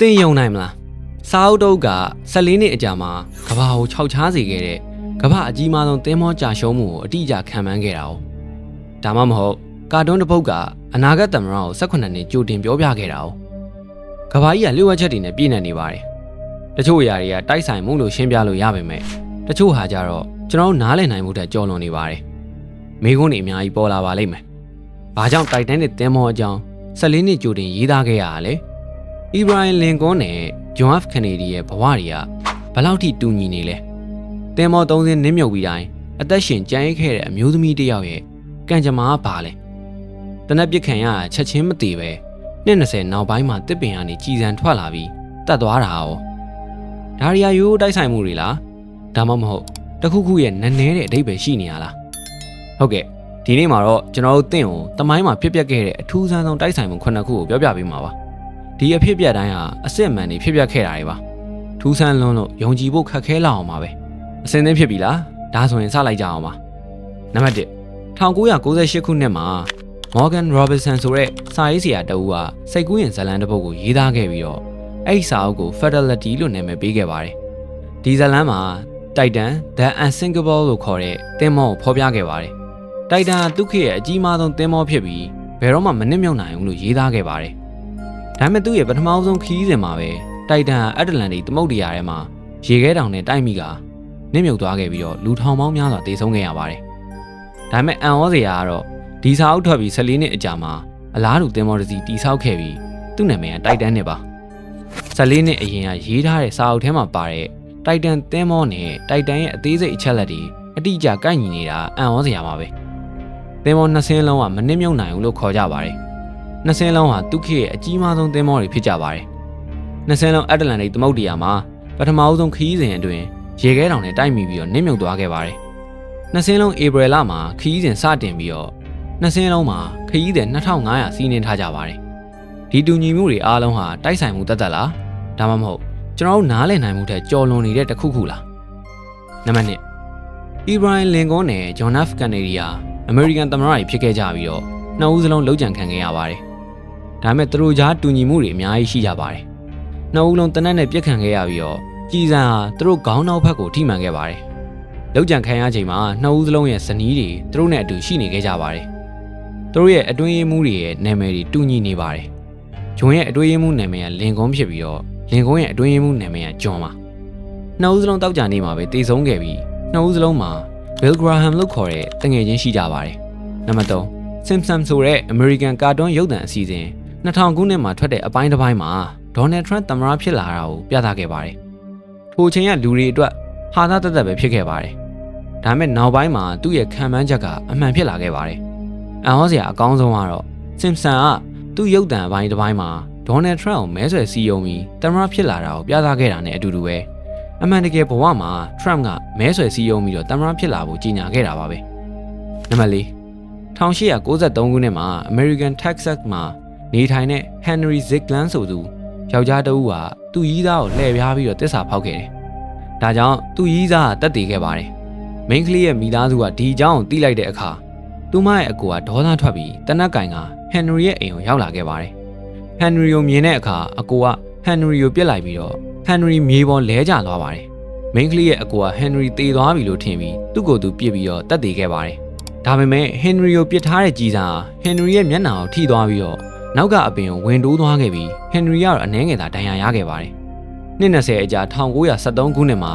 သင်ယုံနိုင်မလားစာအုပ်တုပ်က14နှစ်အကြာမှာကဘာကိုခြောက်ချားစေခဲ့တဲ့ကဘာအကြီးမားဆုံးသင်းမောကြာရှုံးမှုကိုအတိအကျခံမှန်းခဲ့တာ哦ဒါမှမဟုတ်ကာတွန်းတစ်ပုဒ်ကအနာဂတ်သမ္မတကို18နှစ်ကြိုတင်ပြောပြခဲ့တာ哦ကဘာကြီးကလျှို့ဝှက်ချက်တွေနဲ့ပြည့်နေနေပါတယ်တချို့အရာတွေကတိုက်ဆိုင်မှုလို့ရှင်းပြလို့ရပါမယ်တချို့ဟာကြတော့ကျွန်တော်တို့နားလည်နိုင်မှုတက်ကြော်လွန်နေပါတယ်မိကုန်းတွေအများကြီးပေါ်လာပါလိမ့်မယ်ဘာကြောင့်တိုက်တန်းနဲ့သင်းမောအကြောင်း14နှစ်ကြိုတင်ရေးသားခဲ့ရတာလဲ အီဘရာဟင်လင်ကွန်းနဲ့ဂျွန်ဖ်ကနေဒီရဲ့ဘဝတွေကဘယ်လောက်ထိတူညီနေလဲ။တင်မောသုံးစင်းနင်းမြုပ်ပြီးတိုင်းအသက်ရှင်ကြံ့ရခဲ့တဲ့အမျိုးသမီးတစ်ယောက်ရဲ့ကံကြမ္မာကဘာလဲ။တနက်ပြစ်ခံရတာချက်ချင်းမသေးပဲနှစ်20နောက်ပိုင်းမှာတစ်ပင်ကနေကြည်စံထွက်လာပြီးတတ်သွားတာ哦။ဒါရီယာရိုးတိုက်ဆိုင်မှုတွေလား။ဒါမှမဟုတ်တစ်ခုခုရဲ့နည်းနည်းတဲ့အဓိပ္ပာယ်ရှိနေရလား။ဟုတ်ကဲ့ဒီနေ့မှာတော့ကျွန်တော်တို့တင့်ကိုတမိုင်းမှာဖြစ်ပျက်ခဲ့တဲ့အထူးဆန်းဆုံးတိုက်ဆိုင်မှုခုနှစ်ခုကိုပြောပြပေးမှာပါ။ ဒီအဖြစ်ပြက်တိုင်းဟာအစစ်အမှန်တွေဖြစ်ပျက်ခဲ့တာတွေပါထူးဆန်းလွန်းလို့ယုံကြည်ဖို့ခက်ခဲလောက်အောင်ပါပဲအစင်းသင်းဖြစ်ပြီလားဒါဆိုရင်စလိုက်ကြအောင်ပါနံပါတ်1 1998ခုနှစ်မှာ Morgan Robertson ဆိုတဲ့စာရေးဆရာတဦးကစိတ်ကူးရင်ဇာတ်လမ်းတစ်ပုဒ်ကိုရေးသားခဲ့ပြီးတော့အဲ့ဒီစာအုပ်ကို Fidelity လို့နာမည်ပေးခဲ့ပါတယ်ဒီဇာတ်လမ်းမှာ Titan The Unsinkable လို့ခေါ်တဲ့သင်္ဘောကိုဖော်ပြခဲ့ပါတယ် Titan ကသူခေတ်ရဲ့အကြီးမားဆုံးသင်္ဘောဖြစ်ပြီးဘယ်တော့မှမနစ်မြုပ်နိုင်ဘူးလို့ရေးသားခဲ့ပါတယ် ဒါပေမဲ့သူ့ရဲ့ပထမဆုံးခီးစဉ်မှာပဲတိုက်တန်အတ္တလန်တိသမုတ်တရားထဲမှာရေခဲတောင်နဲ့တိုက်မိကနစ်မြုပ်သွားခဲ့ပြီးတော့လူထောင်ပေါင်းများစွာတေဆုံးခဲ့ရပါတယ်။ဒါပေမဲ့အန်ဩစရာကတော့ဒီစာအုပ်ထွက်ပြီး14နှစ်အကြာမှာအလားတူတင်မော်တစီတိဆောက်ခဲ့ပြီးသူ့နာမည်ကတိုက်တန်နဲ့ပါ။14နှစ်အရင်ကရေးထားတဲ့စာအုပ်ထဲမှာပါတဲ့တိုက်တန်တင်မောနဲ့တိုက်တန်ရဲ့အသေးစိတ်အချက်လက်တွေအတိအကျကိုက်ညီနေတာအန်ဩစရာပါပဲ။တင်မောနှစ်စင်းလုံးကမနစ်မြုပ်နိုင်ဘူးလို့ခေါ်ကြပါတယ်။ နှစ်စင်းလုံးဟာသူခေတ်ရဲ့အကြီးမားဆုံးသင်းမောတွေဖြစ်ကြပါတယ်။နှစ်စင်းလုံးအတ္တလန်တိသမုတ်တရားမှာပထမအဆုံးခရီးစဉ်အတွင်းရေခဲတောင်နဲ့တိုက်မိပြီးတော့နစ်မြုပ်သွားခဲ့ပါတယ်။နှစ်စင်းလုံးဧပြီလမှာခရီးစဉ်စတင်ပြီးတော့နှစ်စင်းလုံးမှာခရီးစဉ်2500စီးနှင်းထားကြပါတယ်။ဒီတူညီမှုတွေအားလုံးဟာတိုက်ဆိုင်မှုတသက်လားဒါမှမဟုတ်ကျွန်တော်တို့နားလည်နိုင်မှုထက်ကြော်လွန်နေတဲ့တစ်ခုခုလား။နံပါတ်1အီဘရိုင်လင်ကွန်နဲ့ဂျွန်နဖ်ကနေဒီယာအမေရိကန်သမ္မတတွေဖြစ်ခဲ့ကြပြီးတော့နှစ်ဦးစလုံးလုံးကြံခံခဲ့ရပါတယ်။ ဒါပေမဲ့သူတို့ကြားတူညီမှုတွေအများကြီးရှိကြပါတယ်။နှစ်ဦးလုံးတနက်နဲ့ပြက်ခံခဲ့ရပြီးတော့ကြည်စံဟာသူတို့ခေါင်းနောက်ဘက်ကိုထိမှန်ခဲ့ပါတယ်။လောက်ကြံခံရချိန်မှာနှစ်ဦးစလုံးရဲ့ဇနီးတွေသူတို့နဲ့အတူရှိနေခဲ့ကြပါတယ်။သူတို့ရဲ့အတွင်းရေးမှုတွေရဲ့နာမည်တွေတူညီနေပါတယ်။ဂျွန်ရဲ့အတွင်းရေးမှုနာမည်ကလင်ကွန်းဖြစ်ပြီးတော့လင်ကွန်းရဲ့အတွင်းရေးမှုနာမည်ကဂျွန်ပါ။နှစ်ဦးစလုံးတောက်ကြနေမှာပဲတည်ဆုံးခဲ့ပြီးနှစ်ဦးစလုံးမှာ Bill Graham လို့ခေါ်တဲ့တငယ်ချင်းရှိကြပါတယ်။နံပါတ်3 Simpson ဆိုတဲ့ American ကာတွန်းရုပ်သံအစီအစဉ် 2000ခုနှစ်မှာထွက်တဲ့အပိုင်းတစ်ပိုင်းမှာ Donald Trump သမ္မတဖြစ်လာတာကိုပြသခဲ့ပါတယ်။ထိုချိန်ကလူတွေအတွက်ဟာသာတက်တက်ပဲဖြစ်ခဲ့ပါတယ်။ဒါပေမဲ့နောက်ပိုင်းမှာသူ့ရဲ့ခံမှန်းချက်ကအမှန်ဖြစ်လာခဲ့ပါတယ်။အန်ဟောစရာအကောင်းဆုံးကတော့ Simpson ကသူ့ရုပ်သံအပိုင်းတစ်ပိုင်းမှာ Donald Trump ကိုမဲဆွယ်စည်းရုံးပြီးသမ္မတဖြစ်လာတာကိုပြသခဲ့တာနဲ့အတူတူပဲအမှန်တကယ်ဘဝမှာ Trump ကမဲဆွယ်စည်းရုံးပြီးတော့သမ္မတဖြစ်လာဖို့ကြီးညာခဲ့တာပါပဲ။နံပါတ်၄1893ခုနှစ်မှာ American Texas မှာ နေထိုင်တဲ့ Henry Ziglan ဆိုသူယောက်ျားတစ်ဦးဟာသူ့ရီးသားကိုလှည့်ပြားပြီးတော့တစ္ဆာဖောက်ခဲ့တယ်။ဒါကြောင့်သူ့ရီးသားကတက်တည်ခဲ့ပါတယ်။ Main ကလေးရဲ့မိသားစုကဒီအကြောင်းကိုသိလိုက်တဲ့အခါသူမရဲ့အကူကဒေါသထွက်ပြီးတနက်ကင်က Henry ရဲ့အိမ်ကိုရောက်လာခဲ့ပါတယ်။ Henry ကိုမြင်တဲ့အခါအကူက Henry ကိုပြစ်လိုက်ပြီးတော့ Henry မြေပေါ်လဲကျသွားပါတယ်။ Main ကလေးရဲ့အကူက Henry တေသွားပြီလို့ထင်ပြီးသူ့ကိုယ်သူပြစ်ပြီးတော့တက်တည်ခဲ့ပါတယ်။ဒါပေမဲ့ဟင်နရီကိုပစ်ထားတဲ့ကြီးစားဟင်နရီရဲ့မျက်နှာကိုထိသွားပြီးတော့ နောက်ကအပင်ကိုဝင်တိုးသွားခဲ့ပြီးဟင်နရီကတော့အနှဲငယ်သာဒဏ်ရာရခဲ့ပါတယ်။နှစ်20အကြာ1973ခုနှစ်မှာ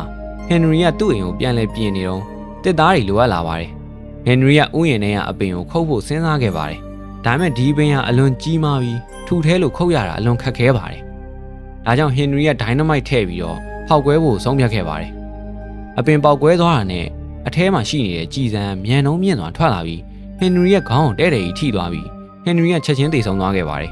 ဟင်နရီကသူ့အိမ်ကိုပြန်လဲပြင်နေတော့တစ်သားတွေလိုအပ်လာပါတယ်။ဟင်နရီကဥယျာဉ်ထဲကအပင်ကိုခုတ်ဖို့စဉ်းစားခဲ့ပါတယ်။ဒါပေမဲ့ဒီပင်ကအလွန်ကြီးမားပြီးထူထဲလို့ခုတ်ရတာအလွန်ခက်ခဲပါတယ်။ဒါကြောင့်ဟင်နရီကဒိုင်နမိုက်ထည့်ပြီးတော့ဖောက်ကွဲဖို့ဆုံးဖြတ်ခဲ့ပါတယ်။အပင်ပေါက်ကွဲသွားတာနဲ့အထဲမှာရှိနေတဲ့ကြည်စံမြန်နှုံးမြင့်စွာထွက်လာပြီးဟင်နရီရဲ့ခေါင်းကိုတဲ့တဲ့ကြီးထိသွားပြီး ဟင်နရီကချက်ချင်းသေဆုံးသွားခဲ့ပါတယ်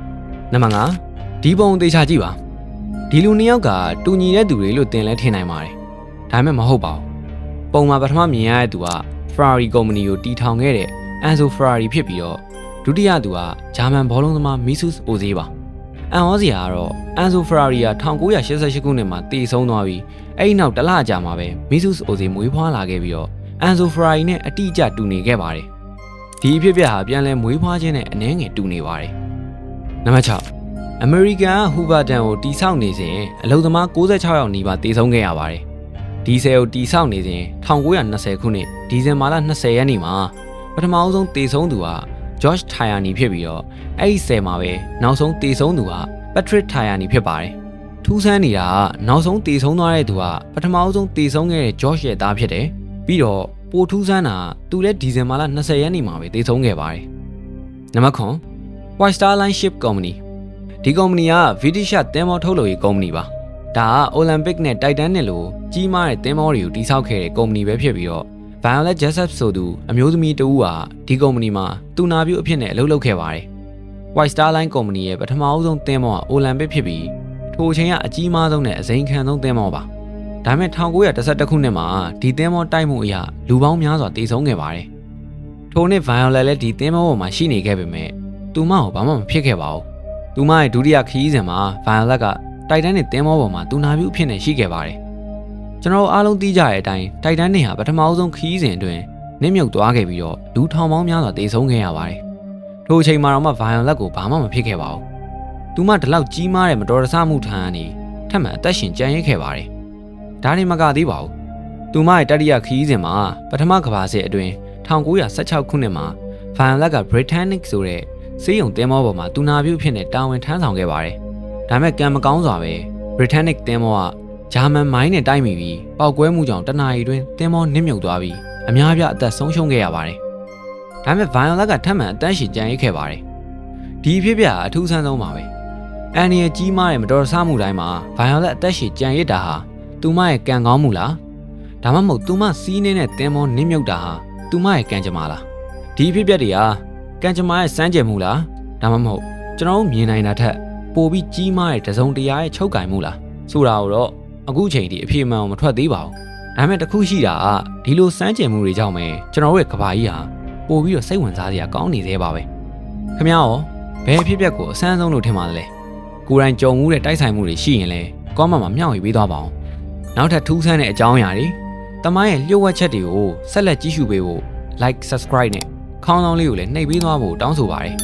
။နံပါတ်5ဒီပုံသေချာကြည့်ပါ။ဒီလူနှစ်ယောက်ကတူညီတဲ့သူတွေလို့တင်လဲထင်နိုင်ပါတယ်။ဒါပေမဲ့မဟုတ်ပါဘူး။ပုံမှာပထမမြင်ရတဲ့သူက Ferrari ကုမ္ပဏီကိုတီထောင်ခဲ့တဲ့ Enzo Ferrari ဖြစ်ပြီးတော့ဒုတိယသူကဂျာမန်ဘောလုံးသမား Mesut Ozil ပါ။အန်ဟောစရာကတော့ Enzo Ferrari က1988ခုနှစ်မှာတည်ဆုံးသွားပြီးအဲ့ဒီနောက်တစ်လကြာမှာပဲ Mesut Ozil မွေးဖွားလာခဲ့ပြီးတော့ Enzo Ferrari နဲ့အတိအကျတူနေခဲ့ပါတယ်။ ဒီအဖြစ်အပျက်ဟာပြန်လဲမွေးဖွားခြင်းနဲ့အနှဲငယ်တူနေပါတယ်။နံပါတ်6အမေရိကန်ကဟူဘာတန်ကိုတီဆောက်နေစဉ်အလုံသမား66ယောက်နီးပါးတေဆုံးခဲ့ရပါတယ်။ဒီဆယ်ကိုတီဆောက်နေစဉ်1920ခုနှစ်ဒီဇင်ဘာလ20ရက်နေ့မှာပထမအဆုံးတေဆုံးသူက George Tyani ဖြစ်ပြီးတော့အဲ့ဒီဆယ်မှာပဲနောက်ဆုံးတေဆုံးသူက Patrick Tyani ဖြစ်ပါတယ်။ထူးဆန်းနေတာကနောက်ဆုံးတေဆုံးသွားတဲ့သူကပထမအဆုံးတေဆုံးခဲ့တဲ့ George ရဲ့သားဖြစ်တယ်။ပြီးတော့ ပိုထူးဆန်းတာသူလည်းဒီဇင်ဘာလ20ရက်နေ့မှာပဲတေဆုံးခဲ့ပါတယ်။နံပါတ်9 White Star Line Ship Company ဒီကုမ္ပဏီကဗြိတိရှသင်္ဘောထုတ်လုပ်ရေးကုမ္ပဏီပါဒါကအိုလံပစ်နဲ့တိုက်တန်းနဲ့လိုကြီးမားတဲ့သင်္ဘောတွေကိုတိစောက်ခဲ့တဲ့ကုမ္ပဏီပဲဖြစ်ပြီးတော့ Violet Jessup ဆိုသူအမျိုးသမီးတဦးဟာဒီကုမ္ပဏီမှာတူနာပြုအဖြစ်နဲ့အလုပ်လုပ်ခဲ့ပါတယ် White Star Line ကုမ္ပဏီရဲ့ပထမအဆုံးသင်္ဘောကအိုလံပစ်ဖြစ်ပြီးထိုအချိန်ကအကြီးမားဆုံးနဲ့အစိမ်းခံဆုံးသင်္ဘောပါ ဒါပေမဲ့1912ခုနှစ်မှာဒီသင်္ဘောတိုက်မှုအရလူပေါင်းများစွာတေဆုံးခဲ့ပါတယ်ထိုနှစ် Violet လည်းဒီသင်္ဘောပေါ်မှာရှိနေခဲ့ပေမဲ့သူမကိုဘာမှမဖြစ်ခဲ့ပါဘူးသူမရဲ့ဒုတိယခရီးစဉ်မှာ Violet ကတိုက်တန်းနဲ့တင်းမောပေါ်မှာတူနာပြူအဖြစ်နဲ့ရှိခဲ့ပါတယ်။ကျွန်တော်တို့အားလုံးသိကြတဲ့အတိုင်းတိုက်တန်းနဲ့ဟာပထမအဆုံးခရီးစဉ်အတွင်းနစ်မြုပ်သွားခဲ့ပြီးတော့လူထောင်ပေါင်းများစွာတေဆုံးခဲ့ရပါတယ်။ထိုအချိန်မှာတော့မှ Violet ကိုဘာမှမဖြစ်ခဲ့ပါဘူး။သူမဒီလောက်ကြီးမားတဲ့မတော်တဆမှုထမ်းကနေထပ်မံအသက်ရှင်ကျန်ရစ်ခဲ့ပါတယ်။ ဒါနဲ့မကသေးပါဘူး။သူမရဲ့တတိယခရီးစဉ်မှာပထမကမ္ဘာစစ်အတွင်း1916ခုနှစ်မှာ Violet က Britannic ဆိုတဲ့စေးရုံတင်းမောပေါ်မှာတူနာပြုအဖြစ်နဲ့တာဝန်ထမ်းဆောင်ခဲ့ပါတယ်။ဒါပေမဲ့ကံမကောင်းစွာပဲ Britannic တင်းမောကဂျာမန်မိုင်းနဲ့တိုက်မိပြီးပောက်ကွဲမှုကြောင့်တနအီတွင်တင်းမောနစ်မြုပ်သွားပြီးအများပြအသက်ဆုံးရှုံးခဲ့ရပါတယ်။ဒါပေမဲ့ Violet ကထပ်မံအသက်ရှင်ကျန်ရစ်ခဲ့ပါတယ်။ဒီအဖြစ်ပြအထူးဆန်းဆုံးပါပဲ။အန်နီရဲ့ကြီးမားတဲ့မတော်တဆမှုတိုင်းမှာ Violet အသက်ရှင်ကျန်ရစ်တာဟာ သူမရဲ့ကံကောင်းမှုလား။ဒါမှမဟုတ်သူမစီးနေတဲ့တင်းမောနစ်မြုပ်တာဟာသူမရဲ့ကံကြမ္မာလား။ဒီအဖြစ်ပြတွေဟာကံကြမ္မာရဲ့စမ်းကြယ်မှုလားဒါမှမဟုတ်ကျွန်တော်တို့မြင်နိုင်တာထက်ပိုပြီးကြီးမားတဲ့တစုံတရာရဲ့ချုပ်ကင်မှုလားဆိုတာကိုတော့အခုချိန်ထိအပြေမှန်အောင်မထွက်သေးပါဘူးဒါပေမဲ့တစ်ခုရှိတာကဒီလိုစမ်းကြယ်မှုတွေကြောင့်ပဲကျွန်တော်တို့ရဲ့ကဘာကြီးဟာပိုပြီးတော့စိတ်ဝင်စားစရာကောင်းနေသေးပါပဲခင်ဗျားရောဘယ်အဖြစ်အပျက်ကိုအဆန်းဆုံးလို့ထင်ပါသလဲကိုယ်တိုင်ကြုံမှုတဲ့တိုက်ဆိုင်မှုတွေရှိရင်လည်းကောမန့်မှာမျှဝေပေးသွားပါအောင် နောက်ထပ်ထူးဆန်းတဲ့အကြောင်းအရာတွေတမိုင်းရဲ့လျှို့ဝှက်ချက်တွေကိုဆက်လက်ကြည့်ရှုပေးဖို့ like subscribe နဲ့ခေါင်းဆောင်လေးကိုလည်းနှိပ်ပေးသွားဖို့တောင်းဆိုပါတယ်